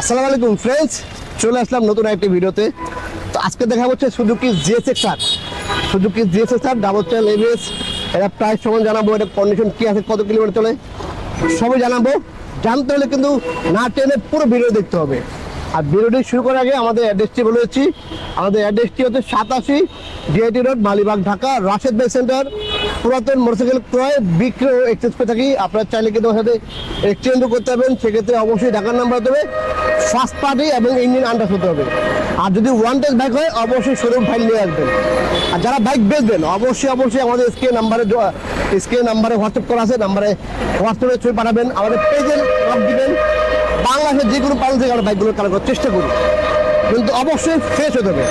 আসসালামু আলাইকুম ফ্রেন্ডস চলে আসলাম নতুন একটি ভিডিওতে। তো আজকে দেখা হচ্ছে Suzuki GSX R Suzuki GSX R double channel ABS এটা প্রাইস সময় জানাব এটা কন্ডিশন কী আছে, কত কিলোমিটার চলে, সবই জানাব। জানতে হলে কিন্তু না টেনে পুরো ভিডিও দেখতে হবে। আর ভিডিওটি শুরু করার আগে আমাদের অ্যাড্রেসটি বলে দিচ্ছি। আমাদের অ্যাড্রেসটি হচ্ছে সাতাশি DIT road Malibagh Dhaka, Rashed bike centre পুরাতন মোটরসাইকেল ক্রয়, বিক্রয় এক্সচেঞ্জ করে থাকি। আপনারা চাইলে কিন্তু সাথে এক্সচেঞ্জও করতে পারবেন। সেক্ষেত্রে অবশ্যই ঢাকার নাম্বার হতে হবে ফার্স্ট পার্টি এবং ইঞ্জিন আন্ডার হতে হবে। আর যদি ওয়ান টেস্ট বাইক হয়, অবশ্যই শোরুম ফাইল নিয়ে আসবেন। আর যারা বাইক বেচবেন, অবশ্যই অবশ্যই আমাদের স্ক্রিন নাম্বারে স্ক্রিন নাম্বারে হোয়াটসঅ্যাপ করা আছে। নাম্বারে হোয়াটসঅ্যাপে ছবি পাঠাবেন। আমাদের পেজে নাম দিবেন বাংলাদেশের যে কোনো প্রান্ত থেকে আমরা বাইকগুলো কালেক্ট করার চেষ্টা করি কিন্তু অবশ্যই ফ্রেশ হতে হবে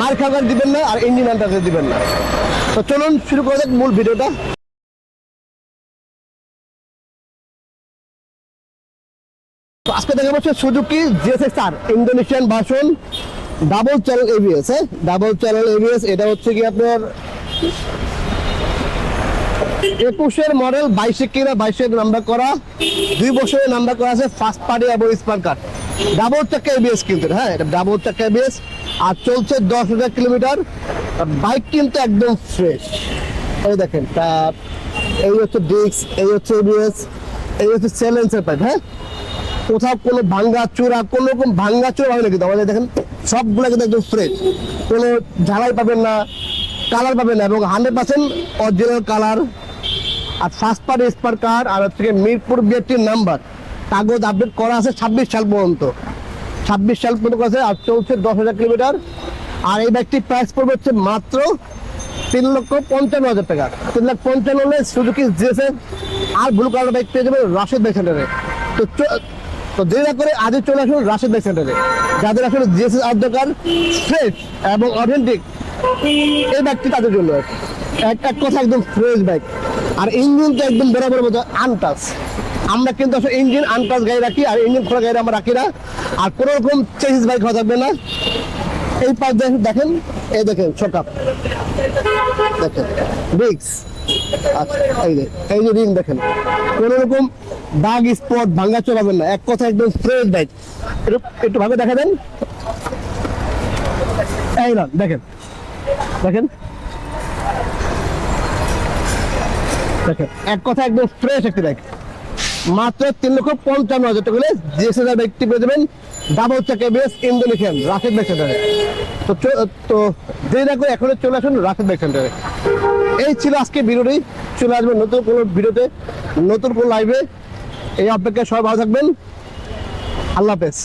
মার খাবার দিবেন না আর ইঞ্জিন আন্ডার দিবেন না। তো চলুন শুরু করা যাক মূল ভিডিওটা। তো আজকে দেখা যাচ্ছে Suzuki GSX R Indonesian version double channel ABS হ্যাঁ? ডাবল চ্যানেল এবিএস এটা হচ্ছে কি আপনার একুশের মডেল, বাইশে কিনা বাইশের নাম্বার করা। দুই বছরের নাম্বার করা আছে ফার্স্ট পার্টি এবং স্পার কার্ড ডাবল চাক্কা এবিএস কিন্তু হ্যাঁ এটা ডাবল চাক্কা এবিএস আর চলছে দশ হাজার কিলোমিটার। বাইক কিন্তু একদম ফ্রেশ এই দেখেন তার এই হচ্ছে ডিস্ক এই হচ্ছে এবিএস এই হচ্ছে সেলেন্সের পাইপ হ্যাঁ? কোথাও কোনো ভাঙ্গা চূড়া কোনো রকম ভাঙ্গা চূড়া হয় না কিন্তু, আমাদের দেখেন, সবগুলো কিন্তু একদম ফ্রেশ কোনো ঝালাই পাবেন না কালার পাবেন না এবং হান্ড্রেড পার্সেন্ট অরিজিনাল কালার আর ফার্স্ট স্পার কার আর হচ্ছে মিরপুর বিএটির নাম্বার কাগজ আপডেট করা আছে ছাব্বিশ সাল পর্যন্ত। ছাব্বিশ সাল পর্যন্ত আছে আর চলছে দশ হাজার কিলোমিটার। আর এই বাইকটির প্রাইস পড়বে হচ্ছে মাত্র তিন লক্ষ পঞ্চান্ন হাজার টাকা। তিন লাখ পঞ্চান্ন হলে Suzuki GSF R blue colour bike পেয়ে যাবেন রাশেদ বাইক সেন্টারে তো তো দেরি করে আজই চলে আসুন রাশেদ বাইক সেন্টারে যাদের আসলে জিএসএস আর দরকার ফ্রেশ এবং অথেন্টিক এই বাইকটি তাদের জন্য। এক এক কথা একদম ফ্রেশ বাইক আর ইঞ্জিন তো একদম বরাবর মতো আনটাচ আমরা কিন্তু আসলে ইঞ্জিন আনটাচ গাড়ি রাখি আর ইঞ্জিন খোলা গাড়ি আমরা রাখি না। আর কোনো রকম চেঞ্জ বাইক হওয়া থাকবে না। এই পাশ দেখেন, এই দেখেন শোকাপ দেখেন ব্রিক্স আচ্ছা এই যে রিং দেখেন। কোনো রকম দাগ স্পট ভাঙ্গা চলাবেন না। এক কথা একদম ফ্রেশ বাইক একটু ভাবে দেখা দেন এই না দেখেন। দেখেন। দেখেন এক কথা একদম ফ্রেশ একটি বাইক মাত্র তিন লক্ষ পঞ্চান্ন হাজার টাকা হলে জিএসএস আর বাইকটি পেয়ে যাবেন ডাবল চাকা বেস ইন্দোনেশিয়ান রাশেদ বাইক সেন্টারে তো তো দেরি না করে এখনই চলে আসুন রাশেদ বাইক সেন্টারে এই ছিল আজকে ভিডিওটি। চলে আসবেন নতুন কোনো ভিডিওতে, নতুন কোনো লাইভে এই অপেক্ষায় সবাই ভালো থাকবেন। আল্লাহ হাফেজ।